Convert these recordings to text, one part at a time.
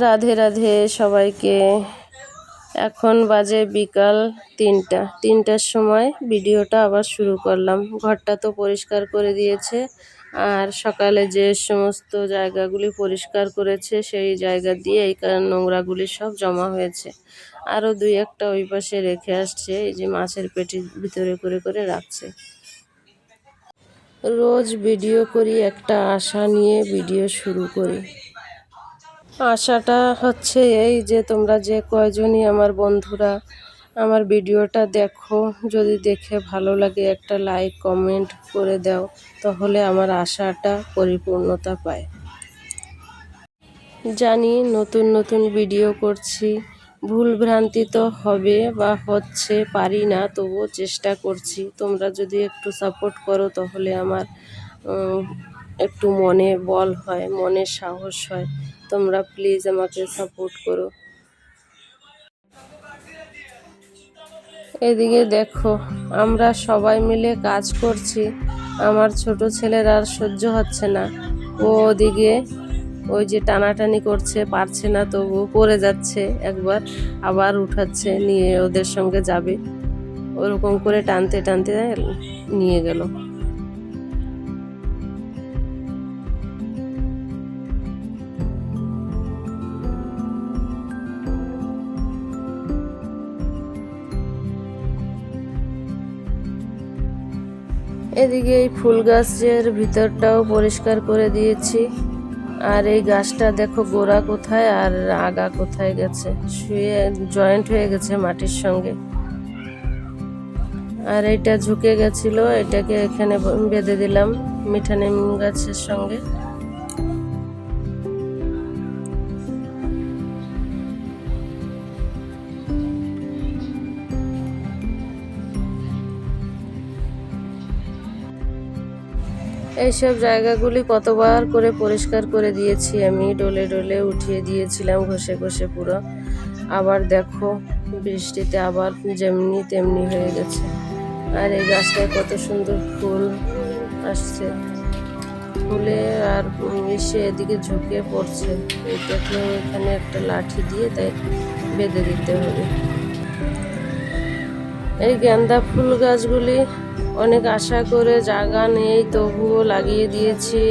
রাধে রাধে সবাইকে। এখন বাজে বিকাল তিনটা। তিনটার সময় ভিডিওটা আবার শুরু করলাম। ঘরটা তো পরিষ্কার করে দিয়েছে, আর সকালে যে সমস্ত জায়গাগুলি পরিষ্কার করেছে, সেই জায়গা দিয়ে এই কারণ নোংরাগুলি সব জমা হয়েছে। আরও দুই একটা ওই পাশে রেখে আসছে, এই যে মাছের পেটির ভিতরে করে করে রাখছে। রোজ ভিডিও করি, একটা আশা নিয়ে ভিডিও শুরু করি। আশাটা হচ্ছে এই যে তোমরা যে কয়জনই আমার বন্ধুরা, আমার ভিডিওটা দেখো, যদি দেখে ভালো লাগে একটা লাইক, কমেন্ট করে দাও, তাহলে আমার আশাটা পরিপূর্ণতা পায়। জানি নতুন নতুন ভিডিও করছি ভুল ভ্রান্তি তো হবে বা হচ্ছে পারি না, তবুও চেষ্টা করছি। তোমরা যদি একটু সাপোর্ট করো, তাহলে আমার একটু মনে বল হয়, মনে সাহস হয়। তোমরা প্লিজ আমাকে সাপোর্ট করো। এদিকে দেখো, আমরা সবাই মিলে কাজ করছি। আমার ছোট ছেলের আর সহ্য হচ্ছে না। ও ওদিকে ওই যে টানাটানি করছে, পারছে না, তবু পড়ে যাচ্ছে একবার, আবার উঠাচ্ছে, নিয়ে ওদের সঙ্গে যাবে। ওরকম করে টানতে টানতে নিয়ে গেল। এদিকে এই ফুল গাছের ভিতরটাও পরিষ্কার করে দিয়েছি। আর এই গাছটা দেখো গোড়া কোথায় আর আগা কোথায় গেছে? শুয়ে জয়েন্ট হয়ে গেছে মাটির সঙ্গে। আর এটা ঝুঁকে গেছিল, এটাকে এখানে বেঁধে দিলাম মিঠা নিম গাছের সঙ্গে। এইসব জায়গাগুলি কতবার করে পরিষ্কার করে দিয়েছি আমি। ডলে ডলে উঠিয়ে দিয়েছিলাম, ঘষে ঘষে পুরো। আবার দেখো, বৃষ্টিতে আবার যেমনি তেমনি হয়ে গেছে। আর এই গাছটায় কত সুন্দর ফুল আসছে। ফুলে আর এসে এদিকে ঝুঁকে পড়ছে। এটাকে এখানে একটা লাঠি দিয়ে তাই বেঁধে দিতে হবে। এই গেন্দা ফুল গাছগুলি অনেক আশা করে জায়গা নেই তবুও লাগিয়ে দিয়েছি।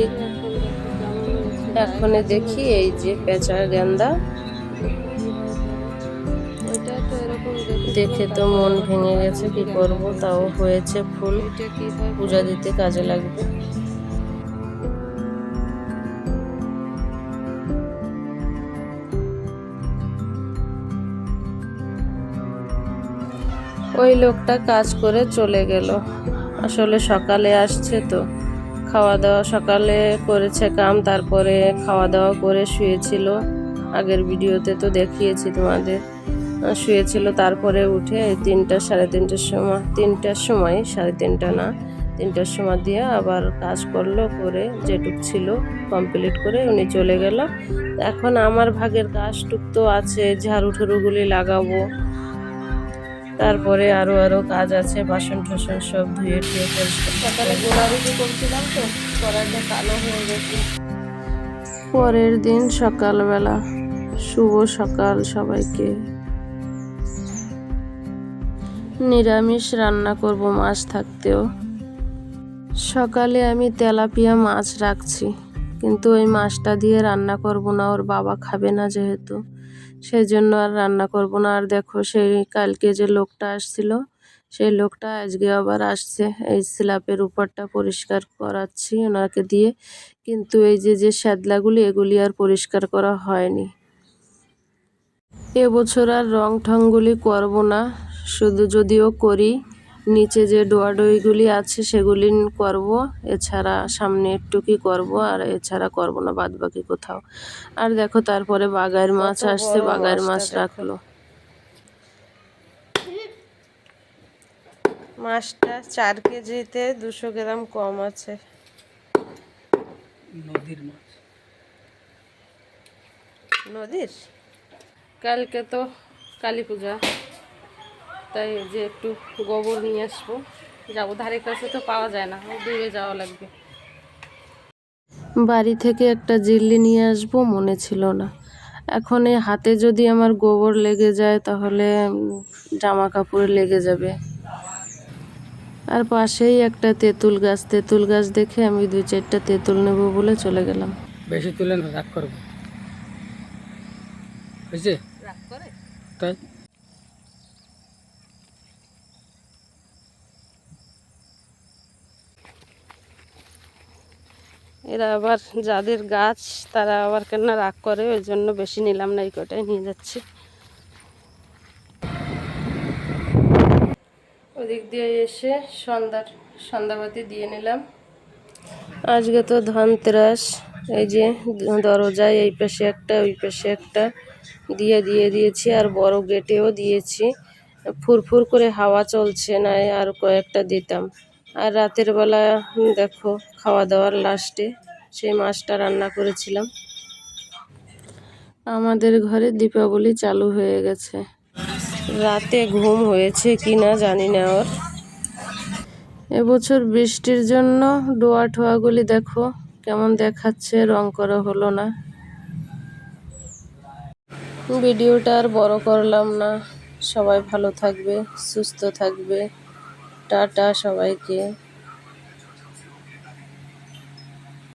এখন দেখি এই যে পেঁচা গেন্দা। দেখে তো মন ভেঙে গেছে কি করব? তাও হয়েছে ফুল। পূজা দিতে কাজে লাগবে। ওই লোকটা কাজ করে চলে গেল। আসলে সকালে আসছে তো। খাওয়া দাওয়া সকালে করেছে কাম, তারপরে খাওয়া দাওয়া করে শুয়েছিল। আগের ভিডিওতে তো দেখিয়েছি তোমাদের। শুয়েছিল তারপরে উঠে তিনটা, সাড়ে তিনটার সময় তিনটার সময়, সাড়ে তিনটা না, তিনটার সময় দিয়ে আবার কাজ করল, করে যেটুক ছিল কমপ্লিট করে উনি চলে গেল। এখন আমার ভাগের কাজটুক তো আছে, ঝাড়ু ঠুরুগুলি লাগাবো তারপরে আরও আরও কাজ আছে বাসন টাসন সব ধুয়ে টুয়ে পরিষ্কার সকালে গোড়ারুটি করছিলাম তো কালো হয়ে গেছে। পরের দিন সকালবেলা শুভ সকাল সবাইকে। নিরামিষ রান্না করব মাছ থাকতেও। সকালে আমি তেলাপিয়া মাছ রাখছি কিন্তু ওই মাছটা দিয়ে রান্না করব না ওর বাবা খাবে না যেহেতু। সেই জন্য আর রান্না করব না। আর দেখো সেই কালকে যে লোকটা আসছিল, সেই লোকটা আজকে আবার আসছে। এই স্ল্যাপের উপরটা পরিষ্কার করাচ্ছি ওনাকে দিয়ে। কিন্তু এই যে যে শ্যাদলাগুলি, এগুলি আর পরিষ্কার করা হয়নি। এবছর আর রং ঠংগুলি করব না। শুধু যদিও করি নিচে যে ডোয়াডুইগুলি আছে সেগুলি করব এছাড়া সামনে একটুকি করব আর এছাড়া করব না বাদ বাকি কোথাও। আর দেখো তারপরে বাগায়ের মাছ আসছে বাগায়ের মাছ রাখল। মাছটা চার কেজিতে দুশো গ্রাম কম আছে। নদীর মাছ। নদীর? কালকে তো কালী পূজা। তাই যে একটু গোবর নিয়ে আসব। যাব ধারে কাছে তো পাওয়া যায় না দূরে যাওয়া লাগবে। বাড়ি থেকে একটা জিল্লি নিয়ে আসব মনে ছিল না। এখন এই হাতে যদি আমার গোবর লেগে যায় তাহলে জামা কাপড়ে লেগে যাবে। আর পাশেই একটা তেঁতুল গাছ তেঁতুল গাছ দেখে আমি দুই চারটা তেঁতুল নেব বলে চলে গেলাম। বেশি তুলে না রাগ করব। বুঝছে তাই? এরা আবার যাদের গাছ, তারা আবার কেন রাগ করে, ওই জন্য বেশি নিলাম না, এই কটাই নিয়ে যাচ্ছি। ওদিক দিয়ে এসে সন্ধ্যার, সন্ধ্যাবাতি দিয়ে নিলাম। আজকে তো ধনতেরাস এই যে দরজায় এই পাশে একটা, ওই পাশে একটা দিয়ে দিয়ে দিয়েছি, আর বড় গেটেও দিয়েছি। ফুরফুর করে হাওয়া চলছে না আর কয়েকটা দিতাম। আর রাতের বেলা দেখো খাওয়া দাওয়ার লাস্টে সেই মাছটা রান্না করেছিলাম। আমাদের ঘরে দীপাবলি চালু হয়ে গেছে। রাতে ঘুম হয়েছে কি না জানি না ওর। এবছর বৃষ্টির জন্য ডোয়া ঠোয়াগুলি দেখো কেমন দেখাচ্ছে, রং করা হলো না। ভিডিওটা আর বড় করলাম না। সবাই ভালো থাকবে, সুস্থ থাকবে। টাটা সবাইকে।